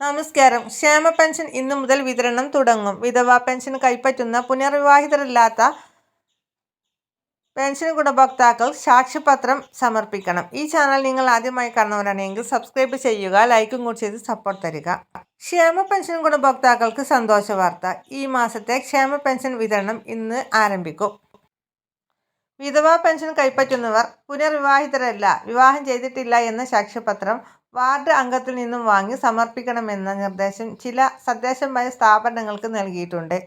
നമസ്കാരം. ക്ഷേമ പെൻഷൻ ഇന്നു മുതൽ വിതരണം തുടങ്ങും. വിധവാ പെൻഷൻ കൈപ്പറ്റുന്ന പുനർവിവാഹിതരല്ലാത്ത പെൻഷൻ ഗുണഭോക്താക്കൾ സാക്ഷ്യപത്രം സമർപ്പിക്കണം. ഈ ചാനൽ നിങ്ങൾ ആദ്യമായി കാണുന്നവരാണെങ്കിൽ സബ്സ്ക്രൈബ് ചെയ്യുക ലൈക്കും കൂടി ചെയ്ത് സപ്പോർട്ട് തരിക. ക്ഷേമ പെൻഷൻ ഗുണഭോക്താക്കൾക്ക് സന്തോഷ വാർത്ത. ഈ മാസത്തെ ക്ഷേമ പെൻഷൻ വിതരണം ഇന്ന് ആരംഭിക്കും. വിധവാ പെൻഷൻ കൈപ്പറ്റുന്നവർ പുനർവിവാഹിതരല്ല വിവാഹം ചെയ്തിട്ടില്ല എന്ന സാക്ഷ്യപത്രം വാർഡ് അംഗത്തിൽ നിന്നും വാങ്ങി സമർപ്പിക്കണമെന്ന നിർദ്ദേശം ചില സദ്ദേശമായ സ്ഥാപനങ്ങൾക്ക് നൽകിയിട്ടുണ്ട്.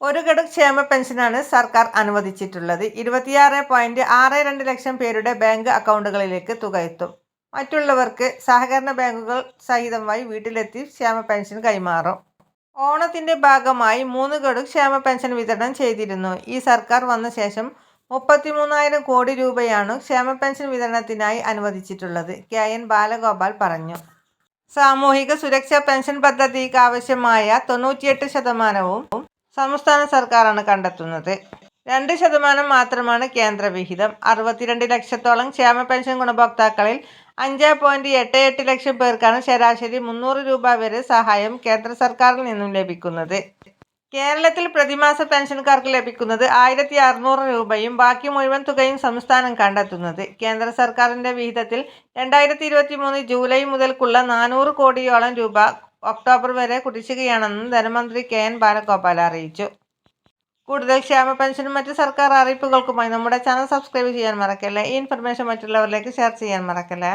ഒരു ഗഡു ക്ഷേമ പെൻഷനാണ് സർക്കാർ അനുവദിച്ചിട്ടുള്ളത്. ഇരുപത്തിയാറ് പോയിന്റ് ആറ് രണ്ട് ലക്ഷം പേരുടെ ബാങ്ക് അക്കൗണ്ടുകളിലേക്ക് തുക എത്തും. മറ്റുള്ളവർക്ക് സഹകരണ ബാങ്കുകൾ സഹിതമായി വീട്ടിലെത്തി ക്ഷേമ പെൻഷൻ കൈമാറും. ഓണത്തിന്റെ ഭാഗമായി മൂന്ന് ഗഡു ക്ഷേമ പെൻഷൻ വിതരണം ചെയ്തിരുന്നു. ഈ സർക്കാർ വന്ന ശേഷം മുപ്പത്തിമൂന്നായിരം കോടി രൂപയാണ് ക്ഷേമ പെൻഷൻ വിതരണത്തിനായി അനുവദിച്ചിട്ടുള്ളത്. കെ. എൻ. ബാലഗോപാൽ പറഞ്ഞു. സാമൂഹിക സുരക്ഷാ പെൻഷൻ പദ്ധതിക്ക് ആവശ്യമായ തൊണ്ണൂറ്റിയെട്ട് ശതമാനവും സംസ്ഥാന സർക്കാരാണ് കണ്ടെത്തുന്നത്. രണ്ട് ശതമാനം മാത്രമാണ് കേന്ദ്രവിഹിതം. അറുപത്തിരണ്ട് ലക്ഷത്തോളം ക്ഷേമ പെൻഷൻ ഗുണഭോക്താക്കളിൽ അഞ്ച് പോയിന്റ് എട്ട് എട്ട് ലക്ഷം പേർക്കാണ് ശരാശരി മുന്നൂറ് രൂപ വരെ സഹായം കേന്ദ്ര സർക്കാരിൽ നിന്നും ലഭിക്കുന്നത്. കേരളത്തിൽ പ്രതിമാസ പെൻഷൻകാർക്ക് ലഭിക്കുന്നത് ആയിരത്തി അറുന്നൂറ് രൂപയും ബാക്കി മുഴുവൻ തുകയും സംസ്ഥാനം കണ്ടെത്തുന്നത്. കേന്ദ്ര സർക്കാരിന്റെ വിഹിതത്തിൽ രണ്ടായിരത്തി ഇരുപത്തി മൂന്ന് ജൂലൈ മുതൽക്കുള്ള നാനൂറ് കോടിയോളം രൂപ ഒക്ടോബർ വരെ കുടിശ്ശികയാണെന്ന് ധനമന്ത്രി കെ എൻ ബാലഗോപാൽ അറിയിച്ചു. കൂടുതൽ ക്ഷേമ പെൻഷനും മറ്റ് സർക്കാർ അറിയിപ്പുകൾക്കുമായി നമ്മുടെ ചാനൽ സബ്സ്ക്രൈബ് ചെയ്യാൻ മറക്കല്ലേ? ഈ ഇൻഫർമേഷൻ മറ്റുള്ളവരിലേക്ക് ഷെയർ ചെയ്യാൻ മറക്കല്ലേ?